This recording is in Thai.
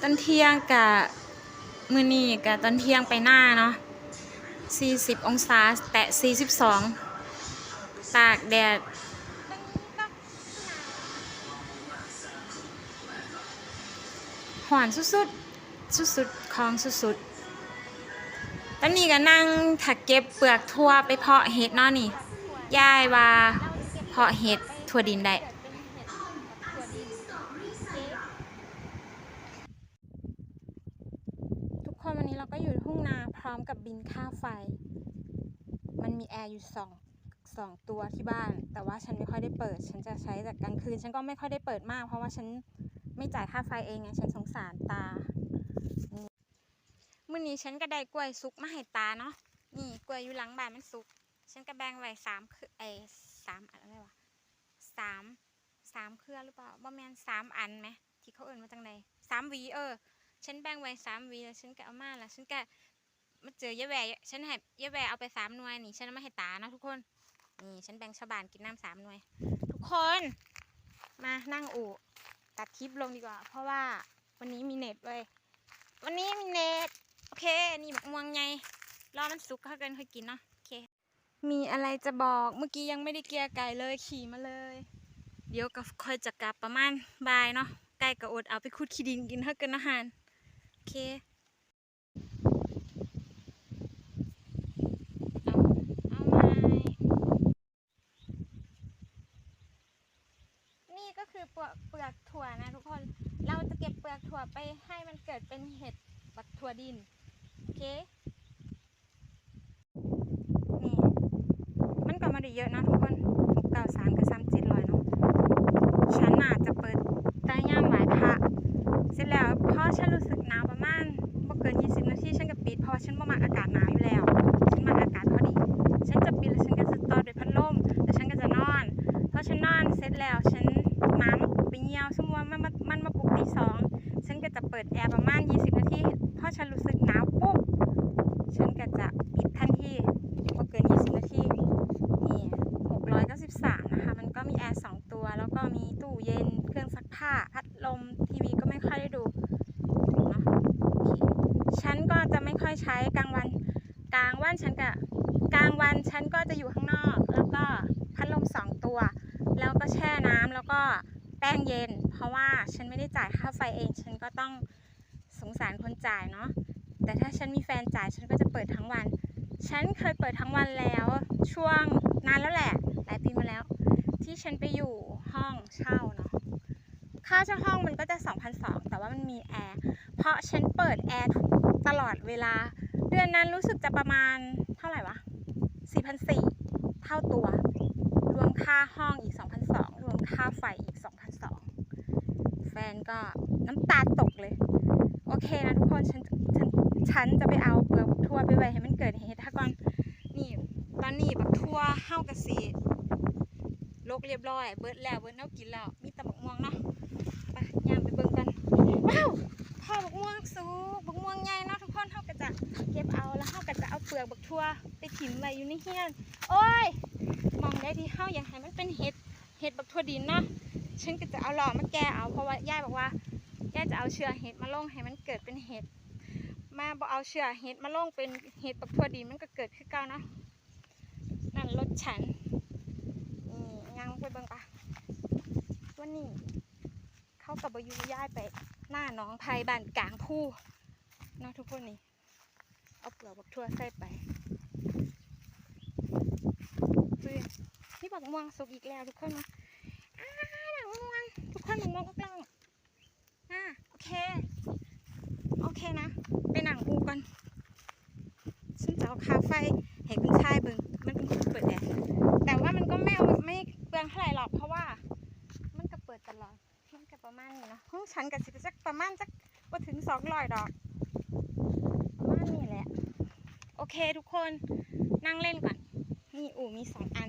ตอนเที่ยงกะมือนี้กะตอนเที่ยงไปหน้าเนาะ40 องศาแตะ 42 ตากแดดหวานสุดๆ สุดๆของสุดๆตอนนี้ก็นั่งถักเก็บเปลือกทั่วไปเพาะเห็ดเนาะนี่ ยายว่าเพาะเห็ดทั่วดินได้ ทุกคนวันนี้ เราก็อยู่ทุ่งนาพร้อมกับบินค่าไฟ มันมีแอร์อยู่สองสองตัวที่บ้าน แต่ว่าฉันไม่ค่อยได้เปิด ฉันจะใช้แต่กลางคืน ฉันก็ไม่ค่อยได้เปิดมาก เพราะว่าฉันไม่จ่ายค่าไฟเองไง ฉันสงสารตานี่มื้อนี้ฉันก็ได้กล้วยสุกมาให้ตาเนาะ นี่กล้วยอยู่หลังบ้านมันสุก ฉันก็แบ่งไว้สามคือไอ้สามอะไรวะสามสามเครือหรือเปล่าบ่แมนสามอันไหมที่เขาเอิ่นมาจังใดสามวีเออ ฉันแบ่งไว้สามวีแล้วฉันก็เอามาแล้วฉันก็มาเจอยายแหวฉันให้ยายแหวเอาไปสามหน่วยนี่ฉันมาให้ตานะทุกคนนี่ฉันแบ่งชาวบ้านกินน้ำสามหน่วย ทุกคนมานั่งอู่ตัดคลิปลงดีกว่า เพราะว่าวันนี้มีเน็ตเว้ยวันนี้มีเน็ตโอเค นี่บักม่วงไงรอมันสุกเข้ากันค่อยกินเนาะโอเค มีอะไรจะบอกเมื่อกี้ยังไม่ได้เกลียร์ไก่เลยขี่มาเลย เดี๋ยวก็ค่อยจะกลับประมาณบ่ายเนาะไก่ก็อดเอาไปขุดขี้ดินกินเท่ากันอาหาร เคเอาเอาไม้นี่ก็คือเปลือกเปลือกถั่วนะทุกคน เราจะเก็บเปลือกถั่วไปให้มันเกิดเป็นเห็ดบักถั่วดิน โอเค นี่ มันก็ไมาได้เยอะนะทุกคนหกเก้าสามกับสามเจ็ดร้อยเนาะ ฉันอาจจะเปิดใต้ย่ามไหวพระเสร็จแล้วพอ ฉันรู้สึกหนาวประมาณบ่เกิน 20 นาทีฉันก็ปิดเพราะว่าฉันบ่มักอากาศหนาวอยู่แล้ว ฉันมักอากาศพอดี ฉันจะปิดแล้วฉันก็จะต่อด้วยพัดลมแล้วฉันก็จะนอนพอฉันนอนเสร็จแล้วฉันหมามไปเหี่ยวสมมติว่ามันมามันมาปลุกตีสองฉันก็จะเปิดแอร์ประมาณ 20 นาทีพอฉันรู้สึกหนาวปุ๊บฉันก็จะปิดทันทีบ่เกิน 20 นาทีนี่693นะคะมันก็มีแอร์2ตัวแล้วก็มีตู้เย็น เครื่องซักผ้า พัดลม ทีวีก็ไม่ค่อยได้ดูเนาะโอเคฉันก็จะไม่ค่อยใช้กลางวันกลางวันฉันก็กลางวันฉันก็จะอยู่ข้างนอก แล้วก็พัดลม2ตัว แล้วก็แช่น้ำแล้วก็แป้งเย็น เพราะว่าฉันไม่ได้จ่ายค่าไฟเอง ฉันก็ต้องสงสารคนจ่ายเนาะแต่ถ้าฉันมีแฟนจ่ายฉันก็จะเปิดทั้งวัน ฉันเคยเปิดทั้งวันแล้วช่วงนานแล้วแหละหลายปีมาแล้ว ที่ฉันไปอยู่ห้องเช่าเนาะค่าเช่าห้องมันก็จะ2,200แต่ว่ามันมีแอร์เพราะฉันเปิดแอร์ ตลอดเวลา เดือนนั้นรู้สึกจะประมาณเท่าไหร่วะ4,400เท่าตัว รวมค่าห้องอีก2,200รวมค่าไฟอีก2,200แฟนก็น้ำตาตกเลย โอเคนะทุกคนฉันฉันฉันจะไปเอาเปลือกทั่วไปไว้ให้มันเกิดเหตุถ้าก่อนนี่ตอนนี้บักทั่วเฮากระสีลกเรียบร้อย เบิดแล้วเบิดแนวกินแล้ว มีต่บักม่วงเนาะ แล้วเฮาก็จะเอาเปลือกบักทั่วไปถิ่มไว้อยู่ในเฮียนโอ้ยมองได้ที่เฮาอยากให้มันเป็นเห็ดเห็ดบักทั่วดินเนาะฉันก็จะเอาหล่อมาแก้เอาเพราะว่าย่าบอกว่าแกจะเอาเชื้อเห็ดมาลงให้มันเกิดเป็นเห็ดมาบอเอาเชื้อเห็ดมาลงเป็นเห็ดปักทั่วดินมันก็เกิดขึ้นเก่านะนั่นรถฉันนี่ยังไปเบิ่งปะวันนี้เข้ากับบอยูย้ายไปหน้าหน้องไผ่บ้านกลางผู้เนาะทุกคนนี่ เอาเปลือกบักทั่วใส่ไปดูดินี่บักม่วงสุกอีกแล้วทุกคนนะอ้าบักม่วงทุกคนบักม่วงก็กล้องอ่าโอเค โอเคนะ ไปหนังอูก่อนฉันจะเอาคาไฟให้คุณชายเบิงมันเป็นคนเปิดแอร์แต่ว่ามันก็ไม่เอาไม่เปลืองเท่าไหร่หรอกเพราะว่า มันก็เปิดตลอดมันก็ประมาณนี้เนาะห้องฉันกับสิจักประมาณจักว่าถึงสองร้อยดอก ประมาณนี้แหละ โอ เคทุกคนนั่งเล่นก่อน นี่อู่มีสองอัน